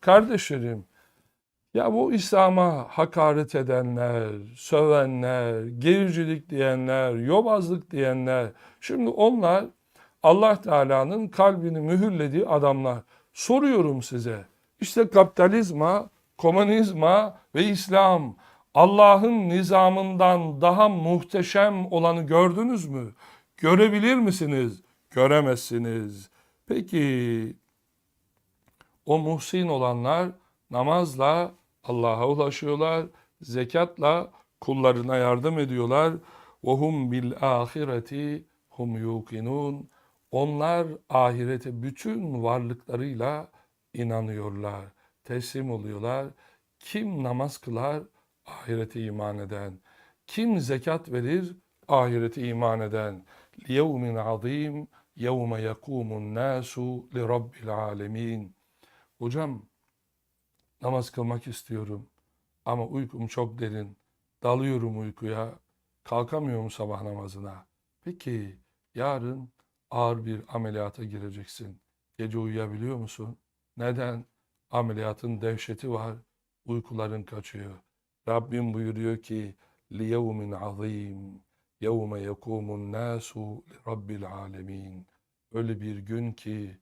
Kardeşlerim, ya bu İslam'a hakaret edenler, sövenler, gericilik diyenler, yobazlık diyenler, şimdi onlar Allah Teala'nın kalbini mühürlediği adamlar. Soruyorum size, işte kapitalizma, komünizma ve İslam Allah'ın nizamından daha muhteşem olanı gördünüz mü? Görebilir misiniz? Göremezsiniz. Peki o muhsin olanlar namazla Allah'a ulaşıyorlar, zekatla kullarına yardım ediyorlar. وَهُمْ بِالْآخِرَةِ hum yuqinun. Onlar ahirete bütün varlıklarıyla inanıyorlar, teslim oluyorlar. Kim namaz kılar? Ahirete iman eden. Kim zekat verir? Ahirete iman eden. لِيَوْمٍ عَظِيمٍ يَوْمَ يَقُومُ النَّاسُ لِرَبِّ الْعَالَمِينَ Hocam namaz kılmak istiyorum ama uykum çok derin. Dalıyorum uykuya. Kalkamıyorum sabah namazına. Peki yarın ağır bir ameliyata gireceksin. Gece uyuyabiliyor musun? Neden? Ameliyatın dehşeti var. Uykuların kaçıyor. Rabbim buyuruyor ki لِيَوْمٍ عَظِيمٍ يَوْمَ يَقُومُ النَّاسُ لِرَبِّ الْعَالَمِينَ Öyle bir gün ki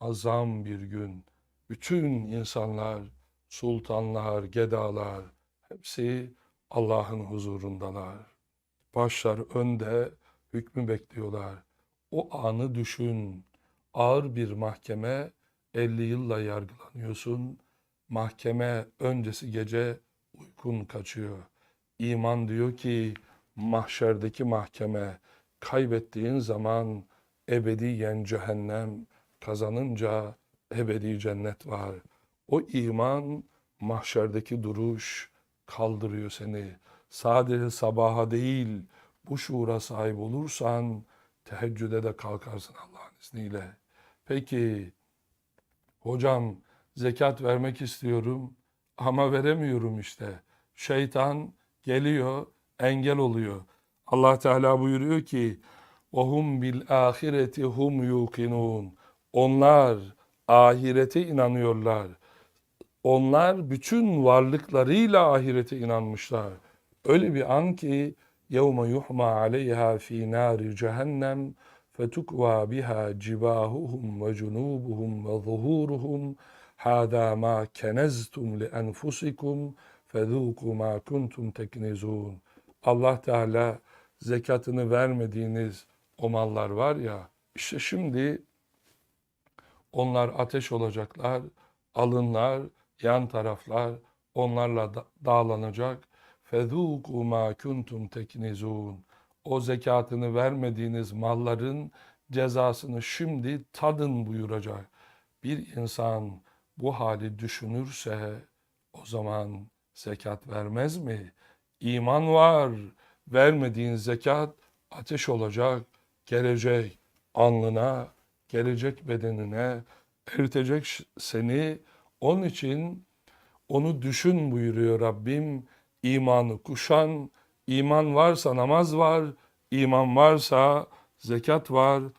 azam bir gün. bütün insanlar, sultanlar, gedalar hepsi Allah'ın huzurundalar. Başlar önde hükmü bekliyorlar. O anı düşün. Ağır bir mahkeme 50 yılla yargılanıyorsun. Mahkeme öncesi gece uykun kaçıyor. İman diyor ki mahşerdeki mahkeme kaybettiğin zaman ebediyen cehennem, kazanınca ebedi cennet var. O iman mahşerdeki duruş kaldırıyor seni. Sadece sabaha değil bu şuura sahip olursan teheccüde de kalkarsın Allah'ın izniyle. Peki hocam zekat vermek istiyorum ama veremiyorum işte. Şeytan geliyor, engel oluyor. Allah Teala buyuruyor ki وَهُمْ بِالْآخِرَةِ هُمْ يُوقِنُونَ Onlar ahirete inanıyorlar. Onlar bütün varlıklarıyla ahirete inanmışlar. Öyle bir an ki يَوْمَ يُحْمَى عَلَيْهَا ف۪ي نَارِ جَهَنَّمْ فَتُكْوَى بِهَا جِبَاهُهُمْ وَجُنُوبُهُمْ وَظُهُورُهُمْ هَذَا مَا كَنَزْتُمْ لِأَنْفُسِكُمْ فَذُوقُوا مَا كُنْتُمْ تَكْنِزُونَ Allah Teala zekatını vermediğiniz o mallar var ya, işte şimdi onlar ateş olacaklar, alınlar, yan taraflar onlarla da dağlanacak. Fezûkû mâ kuntum teknizûn. O zekatını vermediğiniz malların cezasını şimdi tadın buyuracak. Bir insan bu hali düşünürse o zaman zekat vermez mi? İman var. Vermediğin zekat ateş olacak, gelecek alnına gelecek bedenine, eritecek seni. Onun için onu düşün buyuruyor Rabbim. İmanı kuşan, iman varsa namaz var, iman varsa zekat var,